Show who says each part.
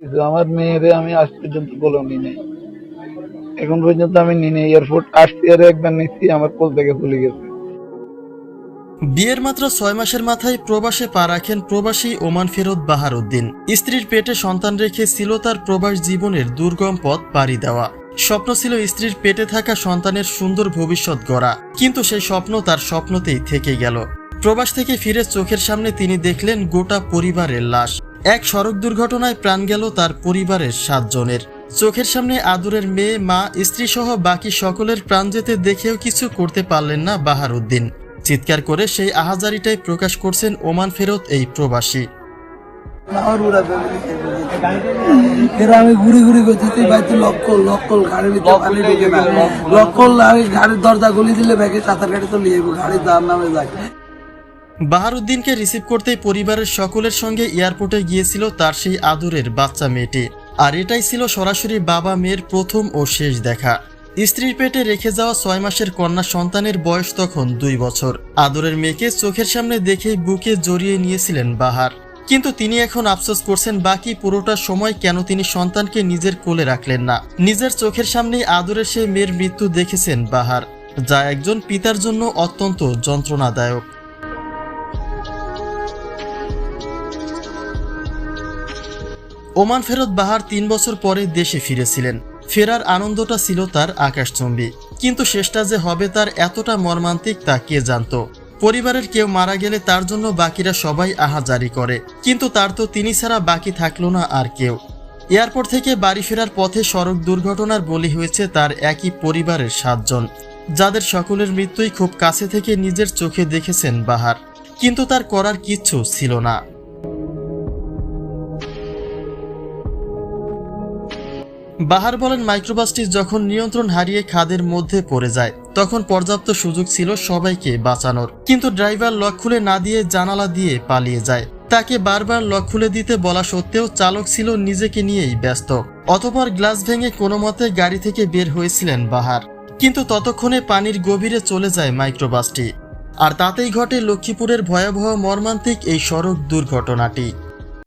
Speaker 1: কিন্তু আমার মেয়েরে আমি আজ পর্যন্ত বলেও নি নাই। এখন পর্যন্ত আমি নি নাই। এয়ারপোর্ট আসতে আর একবার নিচ্ছি আমার কোল থেকে চলে গেছে।
Speaker 2: বিয়ের মাত্র ছয় মাসের মাথায় প্রবাসে পা রাখেন প্রবাসী ওমান ফেরত বাহার উদ্দিন স্ত্রীর পেটে সন্তান রেখে ছিল তার প্রবাস জীবনের দুর্গম পথ পাড়ি দেওয়া। স্বপ্ন ছিল স্ত্রীর পেটে থাকা সন্তানের সুন্দর ভবিষ্যৎ গড়া, কিন্তু সেই স্বপ্ন তার স্বপ্নতেই থেকে গেল। প্রবাস থেকে ফিরে চোখের সামনে তিনি দেখলেন গোটা পরিবারের লাশ। এক সড়ক দুর্ঘটনায় প্রাণ গেল তার পরিবারের সাতজনের। চোখের সামনে আদুরের মেয়ে মা স্ত্রী সহ বাকি সকলের প্রাণ যেতে দেখেও কিছু করতে পারলেন না বাহার উদ্দিন চিৎকার করে সেই আহাজারিটাই প্রকাশ করছেন ওমান ফেরত এই প্রবাসী।
Speaker 3: আমি ঘুরি ঘুরি গাড়ির গাড়ির দরজা গলি দিলে ব্যাগে সাঁতার গাড়ি তো নিয়ে গাড়ি তার নামে যায়।
Speaker 2: বাহারুদ্দিনকে রিসিভ করতেই পরিবারের সকলের সঙ্গে এয়ারপোর্টে গিয়েছিল তার সেই আদরের বাচ্চা মেয়েটি। আর এটাই ছিল সরাসরি বাবা মেয়ের প্রথম ও শেষ দেখা। স্ত্রীর পেটে রেখে যাওয়া ছয় মাসের কন্যা সন্তানের বয়স তখন দুই বছর। আদরের মেয়েকে চোখের সামনে দেখেই বুকে জড়িয়ে নিয়েছিলেন বাহার। কিন্তু তিনি এখন আফসোস করছেন বাকি পুরোটা সময় কেন তিনি সন্তানকে নিজের কোলে রাখলেন না। নিজের চোখের সামনেই আদরের সেই মেয়ের মৃত্যু দেখেছেন বাহার, যা একজন পিতার জন্য অত্যন্ত যন্ত্রণাদায়ক। ওমান ফেরত বাহার তিন বছর পরে দেশে ফিরেছিলেন। ফেরার আনন্দটা ছিল তার আকাশচুম্বী। কিন্তু শেষটা যে হবে তার এতটা মর্মান্তিক তা কে জানত? পরিবারের কেউ মারা গেলে তার জন্য বাকিরা সবাই আহাজারি করে। কিন্তু তার তো তিনি ছাড়া বাকি থাকল না আর কেউ। এয়ারপোর্ট থেকে বাড়ি ফেরার পথে সড়ক দুর্ঘটনার বলি হয়েছে তার একই পরিবারের সাতজন। যাদের সকলের মৃত্যুই খুব কাছে থেকে নিজের চোখে দেখেছেন বাহার। কিন্তু তার করার কিচ্ছু ছিল না। বাহার বলেন, মাইক্রোবাসটি যখন নিয়ন্ত্রণ হারিয়ে খাদের মধ্যে পড়ে যায়, তখন পর্যাপ্ত সুযোগ ছিল সবাইকে বাঁচানোর। কিন্তু ড্রাইভার লক খুলে না দিয়ে জানালা দিয়ে পালিয়ে যায়। তাকে বারবার লক খুলে দিতে বলা সত্ত্বেও চালক ছিল নিজেকে নিয়েই ব্যস্ত। অতপর গ্লাস ভেঙে কোনো মতে গাড়ি থেকে বের হয়েছিলেন বাহার। কিন্তু ততক্ষণে পানির গভীরে চলে যায় মাইক্রোবাসটি। আর তাতেই ঘটে লক্ষ্মীপুরের ভয়াবহ মর্মান্তিক এই সড়ক দুর্ঘটনাটি।